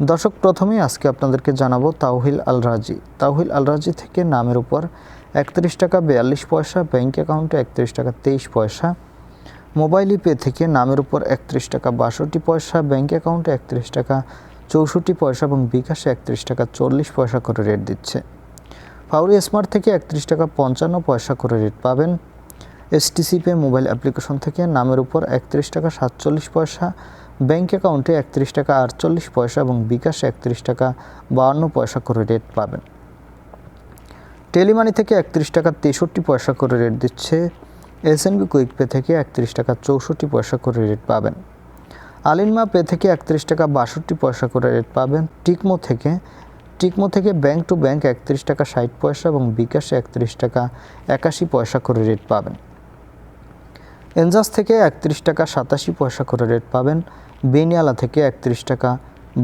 দর্শক, প্রথমেই আজকে আপনাদেরকে জানাব তাওহিল আল রাজি তাওহিল আল রাজি থেকে নামের উপর একত্রিশ টাকা বিয়াল্লিশ পয়সা, ব্যাংক অ্যাকাউন্টে একত্রিশ টাকা তেইশ পয়সা, মোবাইল পে থেকে নামের উপর একত্রিশ টাকা বাষট্টি পয়সা, ব্যাংক অ্যাকাউন্টে একত্রিশ টাকা চৌষট্টি পয়সা এবং বিকাশে একত্রিশ টাকা চল্লিশ পয়সা করে রেট দিচ্ছে। ফাউরি স্মার্ট থেকে একত্রিশ টাকা পঞ্চান্ন পয়সা করে রেট পাবেন। এসটিসি পে মোবাইল অ্যাপ্লিকেশন থেকে নামের উপর একত্রিশ টাকা সাতচল্লিশ পয়সা, ব্যাংক অ্যাকাউন্টে একত্রিশ টাকা আটচল্লিশ পয়সা এবং বিকাশে একত্রিশ টাকা বাহান্ন পয়সা করে রেট পাবেন। টেলিমানি থেকে একত্রিশ টাকা তেষট্টি পয়সা করে রেট দিচ্ছে। এসএনবি কুইক পে থেকে একত্রিশ টাকা চৌষট্টি পয়সা করে রেট পাবেন। আলিনমা পে থেকে একত্রিশ টাকা বাষট্টি পয়সা করে রেট পাবেন। টিকমো থেকে টিকমো থেকে ব্যাংক টু ব্যাংক একত্রিশ টাকা ষাট পয়সা এবং বিকাশে একত্রিশ টাকা একাশি পয়সা করে রেট পাবেন। এনজাস থেকে একত্রিশ টাকা সাতাশি পয়সা করে রেট পাবেন। বেনিয়ালা থেকে একত্রিশ টাকা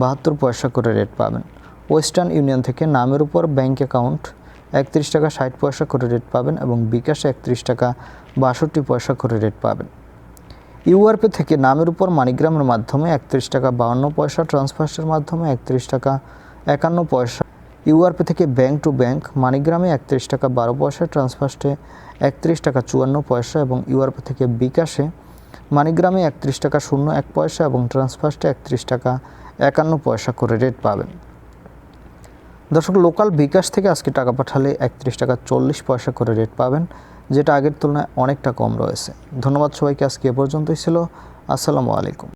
বাহাত্তর পয়সা করে রেট পাবেন। ওয়েস্টার্ন ইউনিয়ন থেকে নামের উপর ব্যাংক অ্যাকাউন্ট একত্রিশ টাকা ষাট পয়সা করে রেট পাবেন এবং বিকাশে একত্রিশ টাকা বাষট্টি পয়সা করে রেট পাবেন। ইউআরপি থেকে নামের উপর মানিগ্রামের মাধ্যমে একত্রিশ টাকা বাউন্ন পয়সা, ট্রান্সফার্সের মাধ্যমে একত্রিশ টাকা একান্ন পয়সা। ইউআরপি থেকে ব্যাংক টু ব্যাংক মানিগ্রামে একত্রিশ টাকা বারো পয়সা, ট্রান্সফার্সে একত্রিশ টাকা চুয়ান্ন পয়সা এবং ইউআরপি থেকে বিকাশে মানিগ্রামে একত্রিশ টাকা শূন্য এক পয়সা এবং ট্রান্সফার্সে একত্রিশ টাকা একান্ন পয়সা করে রেট পাবেন। দর্শক, লোকাল বিকাশ থেকে আজকে টাকা পাঠালে একত্রিশ টাকা চল্লিশ পয়সা করে রেট পাবেন, যেটা আগের তুলনায় অনেকটা কম রয়েছে। ধন্যবাদ সবাইকে, আজকে এ পর্যন্তই ছিল। আসসালামু আলাইকুম।